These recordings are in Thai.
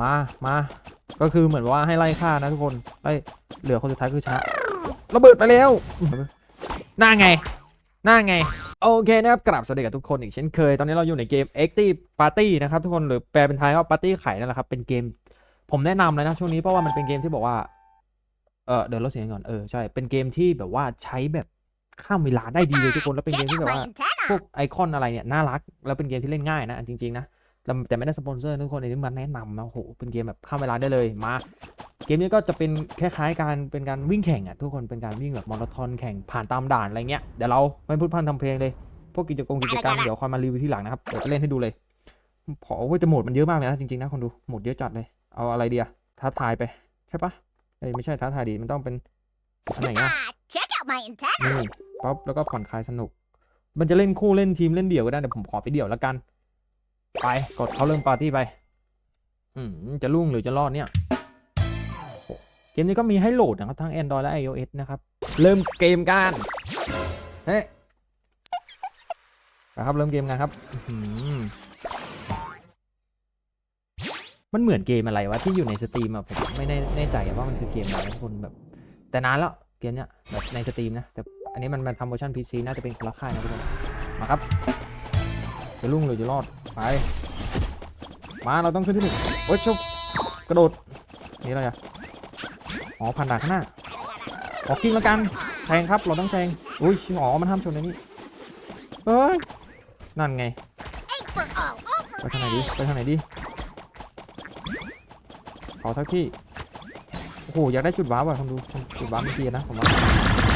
มามาก็คือเหมือนว่าให้ไล่ฆ่านะทุกคนไล่เหลือคนสุดท้ายคือช้าระเบิดไปแล้วหน้าไงหน้าไงโอเคนะครับกลับสวัสดีกับทุกคนอีกเช่นเคย ตอนนี้เราอยู่ในเกม Active Party นะครับทุกคนหรือแปลเป็นไทยว่าปาร์ตี้ไข่นั่นแหละครับเป็นเกม ผมแนะนำเลยนะช่วงนี้เพราะว่ามันเป็นเกมที่บอกว่าเออเดี๋ยวลดเสียงก่อนเออใช่เป็นเกมที่แบบว่าใช้แบบข้ามเวลาได้ดีเลยทุกคนแล้วเป็นเกมที่แบบว่าพวกไอคอนอะไรเนี่ยน่ารัก แล้วเป็นเกมที่เล่นง่ายนะจริงๆนะ แต่แต่ไม่ได้สปอนเซอร์นะทุกคนอันนี้มันแนะนำนะโอ้โหเป็นเกมแบบข้ามเวลาได้เลยมาเกมนี้ก็จะเป็นคล้ายๆการเป็นการวิ่งแข่งอะทุกคนเป็นการวิ่งแบบมาราธอนแข่งผ่านตามด่านอะไรเงี้ยเดี๋ยวเราไม่พูดพร่ำทำเพลงเลยพวกกิจกรรมกิจกรรมเดี๋ยวคอยมารีวิวที่หลังนะครับเดี๋ยวจะเล่นให้ดูเลยพอเว้ยแต่โหมดมันเยอะมากเลยนะจริงๆนะคนดูโหมดเยอะจัดเลยเอาอะไรเดียท้าทายไปใช่ปะเอ้ยไม่ใช่ท้าทายดีมันต้องเป็นอันไหนอะ Ah, check out my antenna. นี่ป๊อปแล้วก็ผ่อนคลายสนุก มันจะเล่นคู่เล่นทีมเล่นเดี่ยวก็ได้เดี๋ยวผมขอไปเดี่ยวแล้วกัน ไปกดเขาเริ่มปาร์ตี้ไป อืมจะรุ่งหรือจะรอดเนี่ย เกมนี้ก็มีให้โหลดนะครับทั้ง Android และ iOS นะครับ เริ่มเกมกันเฮ้ยนะครับเริ่มเกมกันครับมันเหมือนเกมอะไรวะที่อยู่ในสตรีมอะผมไม่แน่แน่ใจว่ามันคือเกมอะไรนะทุกคนแบบ แต่นานแล้วเกมเนี้ยแบบในสตรีมนะแต่อันนี้มันมันทำเวอร์ชัน PC น่าจะเป็นคนละค่ายนะทุกคนมาครับจะรุ่งหรือจะรอดไป มาเราต้องขึ้นที่หนึ่งโอ๊ยชุบกระโดด นี่อะไรอะอ๋อผ่านด่านข้างหน้าออกกิ้งแล้วกันแทงครับเราต้องแทงอุ้ยอ๋อมันห้ามชนในนี้เฮ้ยนั่นไงไปทางไหนดีไปทางไหนดีเอาทักที่โอ้โหอยากได้จุดว้าวว่ะคนดูจุดว้าวไม่เทียนะผมว่า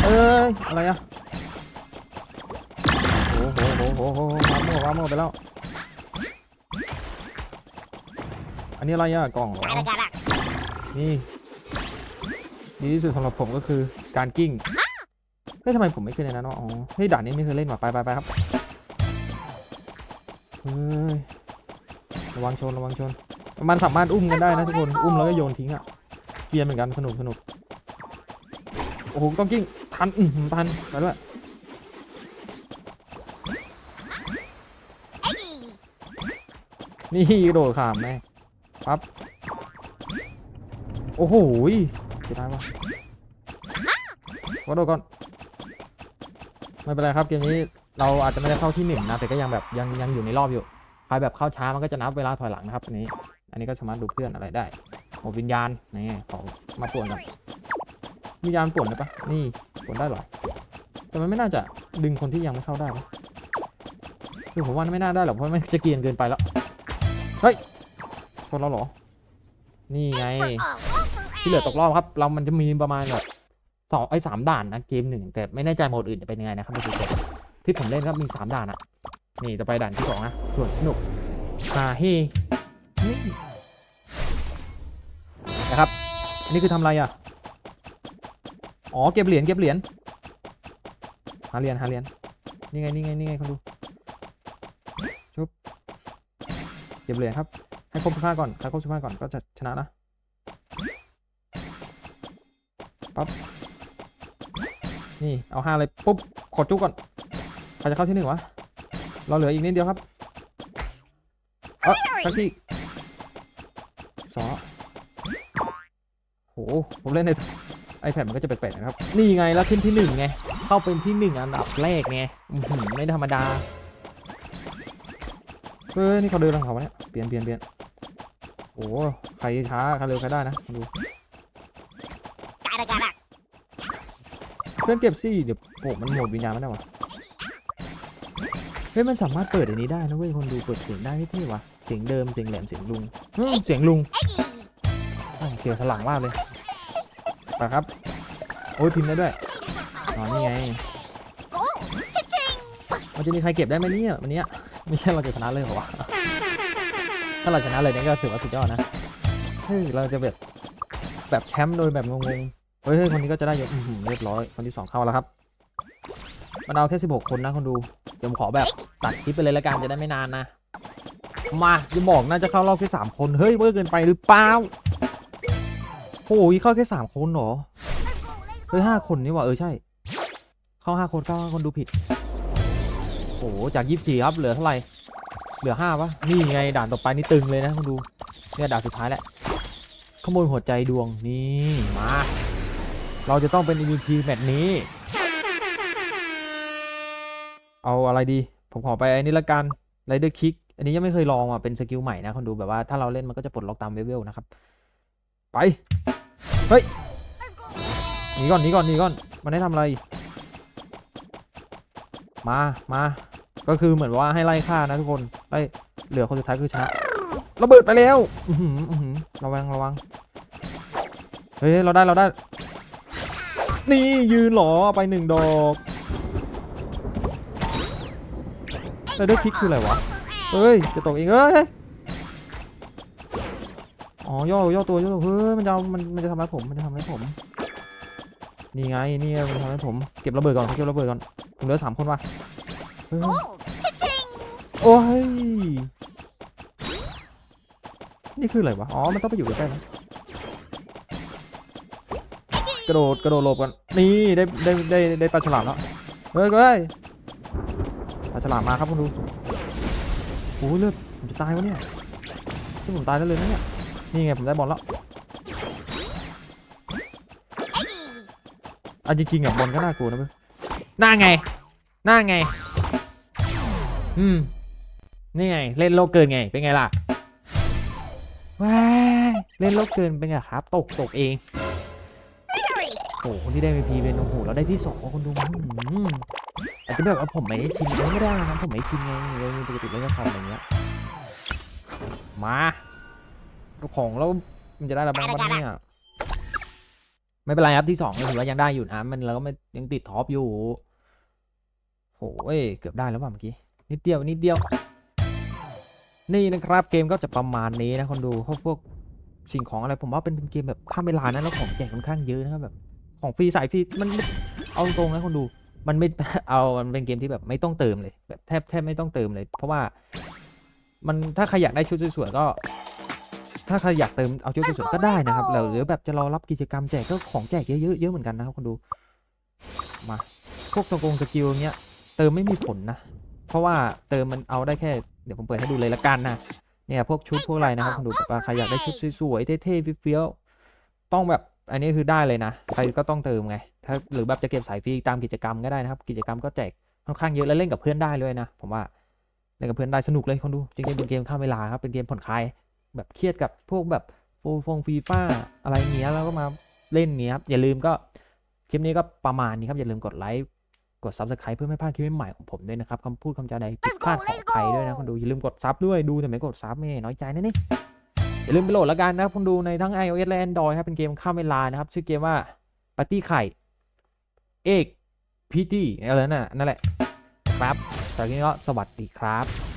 เอ้ยอะไรอะโอ้โหโหโหโหโหว้าวโม่ว้าวโม่ไปแล้ว อันนี้อะไรอะกล่องเหรอ Gotta, gotta. นี่ดีที่สุดสำหรับผมก็คือการกิ้งเฮ้ยทำไมผมไม่เคยในนั้นวะอ๋อเฮ้ยด่านนี้ไม่เคยเล่นว่ะไปไปไปครับเฮ้ยระวังชนระวังชน มันสามารถอุ้มกันได้นะทุกคนอุ้มแล้วก็โยนทิ้งอะเกียร์เหมือนกันสนุกสนุกโอ้โหต้องกิ้งทันอืมทันไปด้วย Eggy. นี่กระโดดขามแม่ ปั๊บ โอ้โหจะได้ปะกระโดก่อน ไม่เป็นไรครับเกมนี้เราอาจจะไม่ได้เข้าที่หนึ่งนะ แต่ก็ยังแบบยังยังอยู่ในรอบอยู่ ใครแบบเข้าช้ามันก็จะนับเวลาถอยหลังนะครับนี้ อันนี้ก็สามารถดูเพื่อนอะไรได้โอวิญญาณนี่ขอมาป่วนกันวิญญาณป่วนได้ปะนี่ป่วนได้หรอ แต่มันไม่น่าจะดึงคนที่ยังไม่เข้าได้คือผมว่าไม่น่าได้หรอกเพราะมันจะเกียนเกินไปแล้ว เฮ้ย คนเราเหรอ นี่ไง For all over. ที่เหลือตกรอบครับ เรามันจะมีประมาณแบบสองไอ้สามด่านนะเกมหนึ่งแต่ไม่แน่ใจโหมดอื่นจะเป็นยังไงนะครับไม่รู้แต่ที่ผมเล่นก็มีสามด่านอะนี่จะไปด่านที่สองนะส่วนสนุกฮาเฮนี่นะครับอันนี้คือทำอะไรอะอ๋อเก็บเหรียญเก็บเหรียญหาเหรียญหาเหรียญนี่ไงนี่ไงนี่ไงคนดูชุบเก็บเหรียญครับ ให้ครบสิบห้าก่อนใครครบสิบห้าก่อนก็จะชนะนะปั๊บนี่เอาห้าเลยปุ๊บกดจุกก่อนใครจะเข้าที่หนึ่งวะเราเหลืออีกนิดเดียวครับเออสักที่สองโหผมเล่นใน iPad มันก็จะแปลกๆนะครับ นี่ไงแล้วขึ้นที่หนึ่งไง เข้าเป็นที่หนึ่งอันดับแรกไงอื้อหือไม่ธรรมดาเฮ้ยนี่เขาเดินทางเขาวะเนี่ย เปลี่ยนเปลี่ยนเปลี่ยน โอ้ใครช้าใครเร็วใครได้นะมาดู Gotta, gotta. เพื่อนเก็บซี่เดี๋ยวโอ้มันโหมดวิญญาณไม่ได้วะเฮ้ยมันสามารถเปิดอันนี้ได้นะเว้ยคนดูเปิดเสียงได้ที่วะเสียงเดิมเสียงแหลมเสียงลุงอืมเสียงลุง Eggy. อ้าวเสียงสลังมากเลยไปครับโอ้ยพิมพ์ได้ด้วยอ๋อนี่ไง Gold. Cha-ching. มันจะมีใครเก็บได้ไหมเนี่ยวันเนี้ยไม่ใช่เราจะชนะเลยเหรอวะ ถ้าเราชนะเลยเนี่ยก็ถือว่าสุดยอดนะเฮ้ยเราจะแบบแบบแชมป์โดยแบบงงๆเฮ้ยคนนี้ก็จะได้เยอื้อหือเรียบร้อยคนที่สองเข้าแล้วครับมันเอาแค่16คนนะคนดูเดี๋ยวผมขอแบบตัดคลิปไปเลยละกันจะได้ไม่นานนะมาอย่าบอกน่าจะเข้ารอบแค่สามคนเฮ้ยเวอร์เกินไปหรือเปล่าโอ้ยเข้าแค่สามคนเหรอเฮ้ยห้าคนนี่ว่าเออใช่ เข้าห้าคนเข้าห้าคนดูผิดโอ้จากยี่สิบสี่ครับเหลือเท่าไหร่ เหลือห้าปะนี่ไงด่านต่อไปนี่ตึงเลยนะคุณดูเนี่ยด่านสุดท้ายแหละขโมยหัวใจดวงนี่มา เราจะต้องเป็น MVP แมตช์นี้ เอาอะไรดี ผมขอไปไอ้นี่ละกันไรเดอร์คิกอันนี้ยังไม่เคยลองอะเป็นสกิลใหม่นะคนดูแบบว่าถ้าเราเล่นมันก็จะปลดล็อกตามเลเวลนะครับ ไป เฮ้ยหนีก่อนหนีก่อนหนีก่อน มันให้ทำอะไร มามาก็คือเหมือนว่าให้ไล่ฆ่านะทุกคน ไล่เหลือคนสุดท้ายคือชนะระเบิดไปแล้วอือหืออือหือระวังระวังเฮ้ยเราได้เราได้ นี่ยืนหรอไปหนึ่งดอกไรเดอร์คิกคืออะไรวะเฮ้ยจะตกเองเอ้ยอ๋อย่อย่อตัวย่อตัวเฮ้ยมันจะมันมันจะทำร้ายผมมันจะทำร้ายผมนี่ไงนี่มันทำร้ายผมเก็บระเบิดก่อนเก็บระเบิดก่อนผมเหลือสามคนว่ะ โอ้ย นี่คืออะไรวะ อ๋อ มันต้องไปอยู่ใกล้ๆนะกระโดดกระโดดหลบกัน นี่ได้ได้ได้ได้ปลาฉลามแล้ว เฮ้ยเฮ้ยปลาฉลามมาครับคุณดูโอ้ยเลือดผมจะตายวะเนี่ยที่ผมตายได้เลยนะเนี่ย นี่ไงผมได้บอลแล้วอันจริงๆอะบอลก็น่ากลัวนะเว้ยหน้าไง หน้าไง อืม นี่ไง เล่นโลกเกินไง เป็นไงล่ะว้าเล่นโลกเกินเป็นไงครับ ตกตกเองโอ้โหคนที่ได้ MVP เป็นโอ้โหเราได้ที่สองคนดูอืมอาจจะแบบว่าผมไม่ได้ชินไม่ได้นะผมไม่ชินไงเลยปกติเล่นละครอะไรเงี้ยมาของแล้วมันจะได้ระบ้างบ้างเนี่ยไม่เป็นไรครับที่สองถือว่ายังได้อยู่นะมันเราก็ไม่ยังติดท็อปอยู่โอ้ยเกือบได้แล้วว่ะเมื่อกี้นิดเดียวนิดเดียว นี่นะครับเกมก็จะประมาณนี้นะคนดูเพราะพวกสิ่งของอะไรผมว่าเป็นเกมแบบข้ามเวลานะแล้วของแจกค่อนข้างเยอะนะครับแบบของฟรีสายฟรีมันเอาตรงๆนะคนดูมันไม่เอามันเป็นเกมที่แบบไม่ต้องเติมเลยแบบแทบแทบไม่ต้องเติมเลย เพราะว่ามันถ้าใครอยากได้ชุดสวยๆก็ ถ้าใครอยากเติมเอาชุดสวยๆก็ได้นะครับแล้วหรือแบบจะรอรับกิจกรรมแจกก็ของแจกเยอะๆเยอะเหมือนกันนะครับคนดูมาพวกสกงสกิลเงี้ยเติมไม่มีผลนะ เพราะว่าเติมมันเอาได้แค่ เดี๋ยวผมเปิดให้ดูเลยละกันนะเนี่ยพวกชุดพวกอะไรนะครับคุณดูแบบว่าใครอยากได้ชุดสวยๆเท่ๆเฟี้ยวๆต้องแบบอันนี้คือได้เลยนะใครก็ต้องเติมไงถ้าหรือแบบจะเก็บสายฟรีตามกิจกรรมก็ได้นะครับ กิจกรรมก็แจกค่อนข้างเยอะแล้วเล่นกับเพื่อนได้เลยนะผมว่าเล่นกับเพื่อนได้สนุกเลยคนดูจริงๆเป็นเกมข้ามเวลาครับเป็นเกมผ่อนคลายแบบเครียดกับพวกแบบโฟฟงฟีฟ่าอะไรเงี้ยแล้วก็มาเล่นเนี้ยครับอย่าลืมก็คลิปนี้ก็ประมาณนี้ครับอย่าลืมกดไลค์ กด subscribe เพื่อไม่พลาดคลิปใหม่ๆของผมด้วยนะครับคำพูดคำจาใดผิดพลาดขออภัยด้วยนะคนดูอย่าลืมกดซับด้วยดูแต่ไม่กดซับไม่น้อยใจนะนี่อย่าลืมไปโหลดแล้วกันนะครับคุณดูในทั้ง iOS และ Android ครับเป็นเกมข้ามเวลานะครับ ชื่อเกมว่าปาร์ตี้ไข่เอกพีตี้อะไรนั่นน่ะนั่นแหละครับแต่ทีนี้ก็สวัสดีครับ